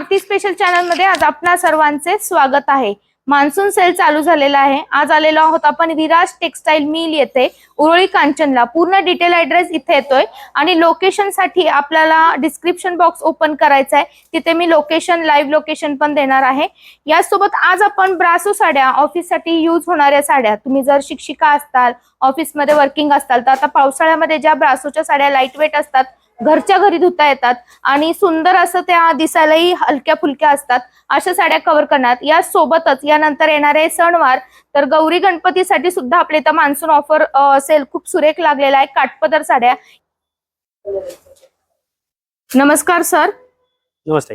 आरती special चॅनलमध्ये आज आपणा सर्वांचे स्वागत आहे. मान्सून सेल चालू झालेला आहे. आज आलेलो आहोत आपण विराज टेक्सटाईल मिल येथे. उरळी कांचनला. पूर्ण डिटेल ऍड्रेस इथे येतोय. आणि लोकेशनसाठी आपल्याला डिस्क्रिप्शन बॉक्स ओपन करायचा आहे. तिथे मी लोकेशन लाईव्ह लोकेशन पण देणार आहे. यासोबत आज आपण ब्रासो साड्या ऑफिससाठी यूज होणाऱ्या साड्या. तुम्ही जर शिक्षिका असताल ऑफिसमध्ये वर्किंग असताल तर आता पावसाळ्यामध्ये ज्या ब्रासोच्या साड्या लाइट वेट असतात घरच्या घरी धुता येतात आणि सुंदर असं त्या दिसायलाही हलक्या फुलक्या असतात. अशा साड्या कव्हर करण्यात या सोबतच यानंतर येणारे सणवार. तर गौरी गणपतीसाठी सुद्धा आपल्या इथं मान्सून ऑफर सेल खूप सुरेख लागलेला आहे. काटपदर साड्या. नमस्कार सर नमस्ते.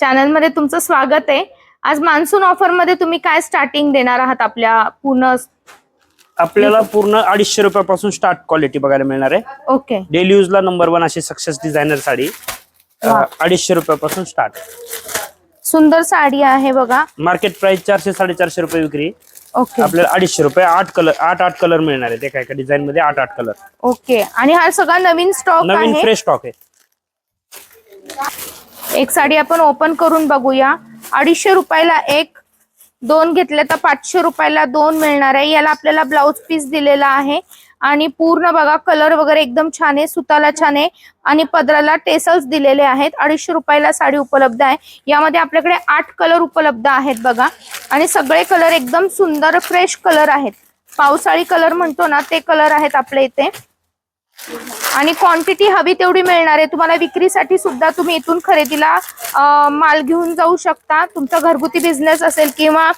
चॅनलमध्ये तुमचं स्वागत आहे. आज मान्सून ऑफरमध्ये तुम्ही काय स्टार्टिंग देणार आहात आपल्या पूर्ण आपल्याला पूर्ण अडीचशे रुपयापासून स्टार्ट क्वालिटी बघायला मिळणार आहे. ओके. डेली यूज ला नंबर वन अशी सक्सेस डिझायनर साडी. वा. अडीचशे रुपयापासून स्टार्ट सुंदर साडी आहे बघा. मार्केट प्राइस चारशे साडेचारशे रुपये विक्री. ओके. आपल्याला अडीचशे रुपये आठ कलर आठ आठ कलर मिळणार आहे एका एका डिझाईन मध्ये आठ आठ कलर ओके. आणि हा सगळा नवीन स्टॉक नवीन आहे. फ्रेश स्टॉक आहे. एक साडी आपण ओपन करून बघूया. अडीचशे रुपयाला एक दोन घेतले तर पाचशे रुपयाला दोन मिळणार आहे. याला आपल्याला ब्लाउज पीस दिलेला आहे. आणि पूर्ण बघा कलर वगैरे एकदम छान आहे सुताला छान आहे. आणि पदराला टेसल्स दिलेले आहेत. अडीचशे रुपयाला साडी उपलब्ध आहे. यामध्ये आपल्याकडे आठ कलर उपलब्ध आहेत बघा. आणि सगळे कलर एकदम सुंदर फ्रेश कलर आहेत. पावसाळी कलर म्हणतो ना ते कलर आहेत आपल्या इथे. आणि क्वांटिटी हवी तेवढी मिळणार आहे. तुम्हाला विक्रीसाठी सुद्धा तुम्ही इथून खरेदीला माल घेऊन जाऊ शकता. तुमचा घरगुती बिझनेस असेल किंवा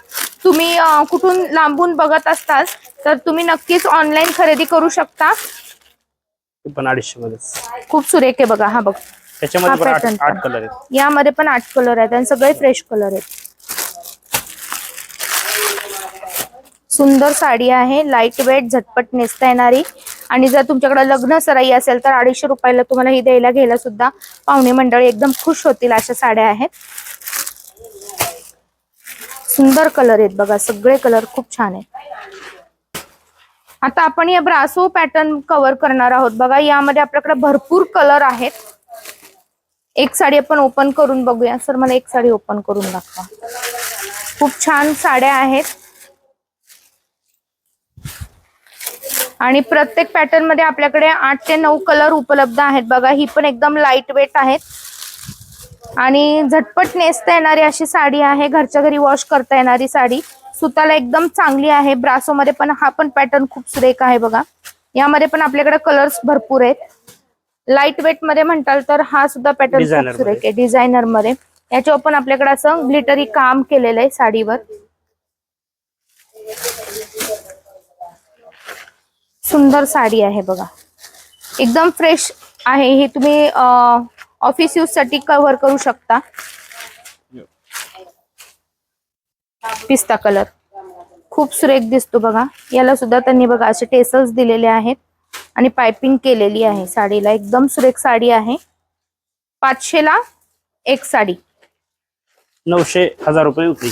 तुम्ही कुठून लांबून बघत असताल तर तुम्ही नक्कीच ऑनलाईन खरेदी करू शकता. पण अडीचशे मध्ये खूप सुरेख आहे बघा. हा बघ. त्याच्यामध्ये यामध्ये पण आठ कलर आहेत आणि सगळे फ्रेश कलर आहेत. सुंदर साडी आहे लाइट वेट झटपट नेसता येणारी. आणि जर तुमच्याकडे लग्न सराई असेल तर अडीचशे रुपयाला तुम्हाला ही द्यायला घ्यायला सुद्धा पाहुणे मंडळी एकदम खुश होतील अशा साड्या आहेत. सुंदर कलर आहेत बघा सगळे कलर खूप छान आहेत. आता आपण या ब्रासो पॅटर्न कव्हर करणार आहोत. बघा यामध्ये आपल्याकडे भरपूर कलर आहेत. एक साडी आपण ओपन करून बघूया. सर मला एक साडी ओपन करून दाखवा. खूप छान साड्या आहेत. आणि प्रत्येक पॅटर्नमध्ये आपल्याकडे आठ ते नऊ कलर उपलब्ध आहेत. बघा ही पण एकदम लाइट वेट आहेत. आणि झटपट नेसता येणारी अशी साडी आहे. घरच्या घरी वॉश करता येणारी साडी. सुताला एकदम चांगली आहे. ब्रासो मध्ये पण हा पण पॅटर्न खूप सुरेख आहे बघा. यामध्ये पण आपल्याकडे कलर्स भरपूर आहेत. लाइट वेटमध्ये म्हणताल तर हा सुद्धा पॅटर्न खूप सुरेख. आहे. डिझायनरमध्ये. याच्यावर पण आपल्याकडे असं ग्लिटरी काम केलेलं आहे साडीवर. सुंदर साडी आहे बघा. एकदम फ्रेश आहे. हे तुम्ही ऑफिस यूजसाठी कव्हर करू शकता. पिस्ता कलर खूप सुरेख दिसतो बघा. याला सुद्धा त्यांनी बघा असे टेसल्स दिलेले आहेत आणि पायपिंग केलेली आहे साडीला. एकदम सुरेख साडी आहे. पाचशेला एक साडी. नऊशे हजार रुपये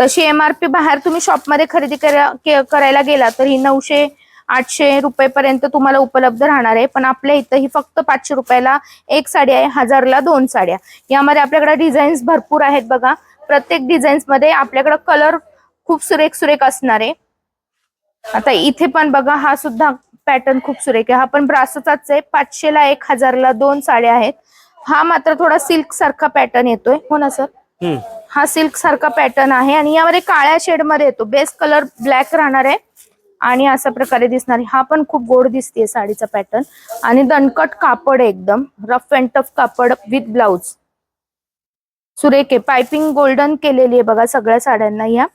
तशी एमआरपी बाहेर तुम्ही शॉपमध्ये खरेदी करायला गेला तर ही नऊशे आठशे रुपयेपर्यंत तुम्हाला उपलब्ध राहणार आहे. पण आपल्या इथं ही फक्त पाचशे रुपयाला एक साडी आहे हजारला दोन साड्या. यामध्ये आपल्याकडे डिझाईन्स भरपूर आहेत बघा. प्रत्येक डिझाईन्समध्ये आपल्याकडे कलर खूप सुरेख सुरेख असणार आहे. आता इथे पण बघा हा सुद्धा पॅटर्न खूप सुरेख आहे. हा पण ब्रासोचाच आहे. पाचशेला एक हजारला दोन साड्या आहेत. हा मात्र थोडा सिल्क सारखा पॅटर्न येतोय. हो ना सर. हा सिल्क सारखा पॅटर्न आहे. आणि यामध्ये काळ्या शेडमध्ये येतो. बेस कलर ब्लॅक राहणार आहे. आणि अशा प्रकारे दिसणार. हा पण खूप गोड दिसते साडीचा पॅटर्न आणि दणकट कापड एकदम रफ अँड टफ कापड विथ ब्लाउज सुरेख आहे. पायपिंग गोल्डन केलेली आहे बघा सगळ्या साड्यांना या.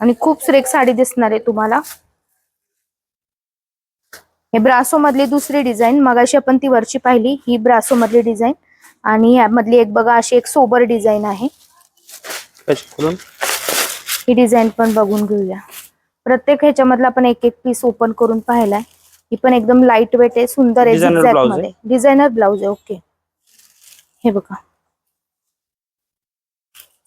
आणि खूप सुरेख साडी दिसणार आहे तुम्हाला. हे ब्रासो मधली दुसरी डिझाईन मगाशी आपण ती वरची पाहिली ही ब्रासो मधली डिझाईन आणि यामधली एक बघा अशी एक सोबर डिझाईन आहे. ही डिझाईन पण बघून घेऊया. प्रत्येक ह्याच्यामधला आपण एक एक पीस ओपन करून पाहिलाय. ही पण एकदम लाइट वेट आहे सुंदर आहे डिझायनर ब्लाउज आहे. ओके हे बघा.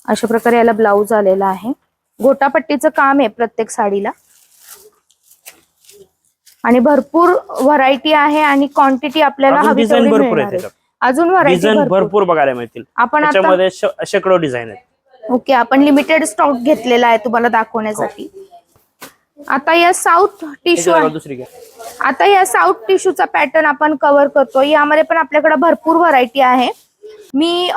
अशा प्रकारे याला ब्लाउज आलेला आहे. गोटापट्टीचं काम आहे प्रत्येक साडीला. आणि भरपूर व्हरायटी आहे आणि क्वांटिटी आपल्याला हवी अजून व्हरायटी भरपूर. बघायला मिळतील. आपण शेकडो डिझाईन आहेत. ओके आपण लिमिटेड स्टॉक घेतलेला आहे तुम्हाला दाखवण्यासाठी. आता या साऊथ टिश्यू दुसरी घ्या आता या साऊथ टिश्यूचा पॅटर्न आपण कव्हर करतो. यामध्ये पण आपल्याकडे भरपूर व्हरायटी आहे. मी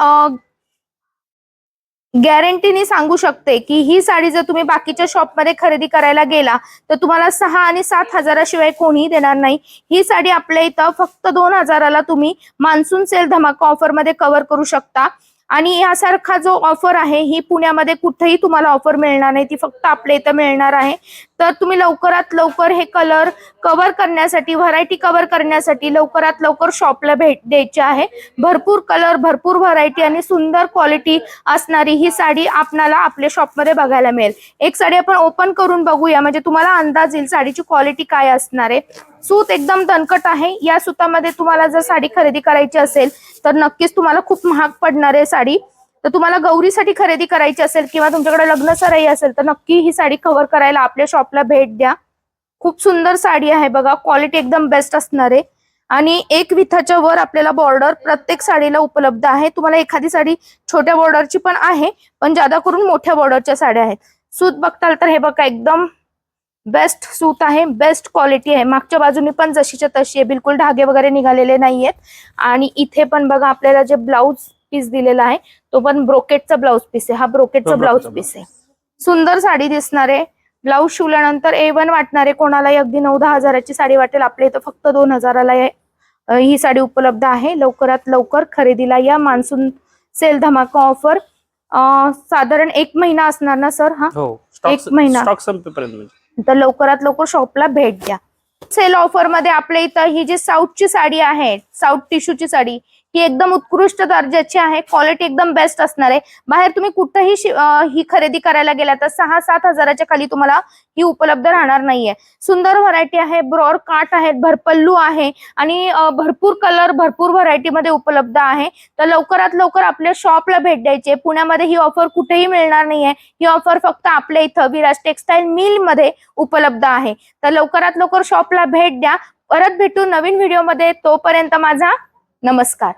गॅरंटीने सांगू शकते की ही साडी जर तुम्ही बाकीच्या शॉपमध्ये खरेदी करायला गेला तर तुम्हाला सहा आणि सात हजाराशिवाय कोणीही देणार नाही. ही साडी आपल्या इथं फक्त दोन हजाराला तुम्ही मान्सून सेल धमाका ऑफरमध्ये कव्हर करू शकता. आणि यासारखा जो ऑफर आहे ही पुण्यामध्ये कुठेही तुम्हाला ऑफर मिळणार नाही. ती फक्त आपल्या इथं मिळणार आहे. तर तुम्ही लवकरात लवकर हे कलर कव्हर करण्यासाठी व्हरायटी कव्हर करण्यासाठी लवकरात लवकर शॉपला भेट द्यायची आहे. भरपूर कलर भरपूर व्हरायटी आणि सुंदर क्वालिटी असणारी ही साडी आपणाला आपल्या शॉपमध्ये बघायला मिळेल. एक साडी आपण ओपन करून बघूया. म्हणजे तुम्हाला अंदाज येईल साडीची क्वालिटी काय असणार आहे. सूत एकदम दणकट आहे. या सुतामध्ये तुम्हाला जर साडी खरेदी करायची असेल तर नक्कीच तुम्हाला खूप महाग पडणार आहे साडी. तर तुम्हाला गौरीसाठी खरेदी करायची असेल किंवा तुमच्याकडे लग्न सराई असेल तर नक्की ही साडी कव्हर करायला आपल्या शॉपला भेट द्या. खूप सुंदर साडी आहे बघा. क्वालिटी एकदम बेस्ट असणार आहे. आणि एक विथाच्या वर आपल्याला बॉर्डर प्रत्येक साडीला उपलब्ध आहे. तुम्हाला एखादी साडी छोट्या बॉर्डरची पण आहे पण जादा करून मोठ्या बॉर्डरच्या साड्या आहेत. सूत बघताल तर हे बघा एकदम बेस्ट सूत आहे बेस्ट क्वालिटी आहे. मागच्या बाजूने पण जशीच्या तशी आहे. बिलकुल धागे वगैरे निघालेले नाहीयेत. आणि इथे पण बघा आपल्याला जे ब्लाऊज पीस दिलेला आहे तो पण ब्रोकेटचा ब्लाऊज पीस आहे. हा ब्रोकेटचा ब्लाऊज पीस आहे. सुंदर साडी दिसणार आहे. ब्लाऊज शिवल्यानंतर ए वन वाटणार आहे. कोणालाही अगदी नऊ दहा हजाराची साडी वाटेल. आपल्या इथं फक्त दोन हजाराला हे- साडी उपलब्ध आहे. लवकरात लवकर खरेदीला या मान्सून सेल धमाका ऑफर साधारण एक महिना असणार ना सर? हा? हो. एक महिना. स्टॉक संपेपर्यंत तर लवकरात लवकर शॉपला भेट द्या. सेल ऑफरमध्ये आपल्या इथं ही जी साऊथची साडी आहे साऊथ टिश्यूची साडी ही एकदम उत्कृष्ट दर्जाची आहे. क्वालिटी एकदम बेस्ट असणार आहे. बाहेर तुम्ही कुठंही ही खरेदी करायला गेला तर सहा सात हजाराच्या खाली तुम्हाला ही उपलब्ध राहणार नाहीये. सुंदर व्हरायटी आहे ब्रॉड काट आहेत भरपल्लू आहे आणि भरपूर कलर भरपूर व्हरायटी मध्ये उपलब्ध आहे. तर लवकरात लवकर आपल्या शॉपला भेट द्यायची पुण्यामध्ये ही ऑफर कुठेही मिळणार नाहीये. ही ऑफर फक्त आपल्या इथं विराज टेक्सटाईल मिलमध्ये उपलब्ध आहे. तर लवकरात लवकर शॉपला भेट द्या. परत भेटू नवीन व्हिडिओमध्ये तोपर्यंत माझा नमस्कार.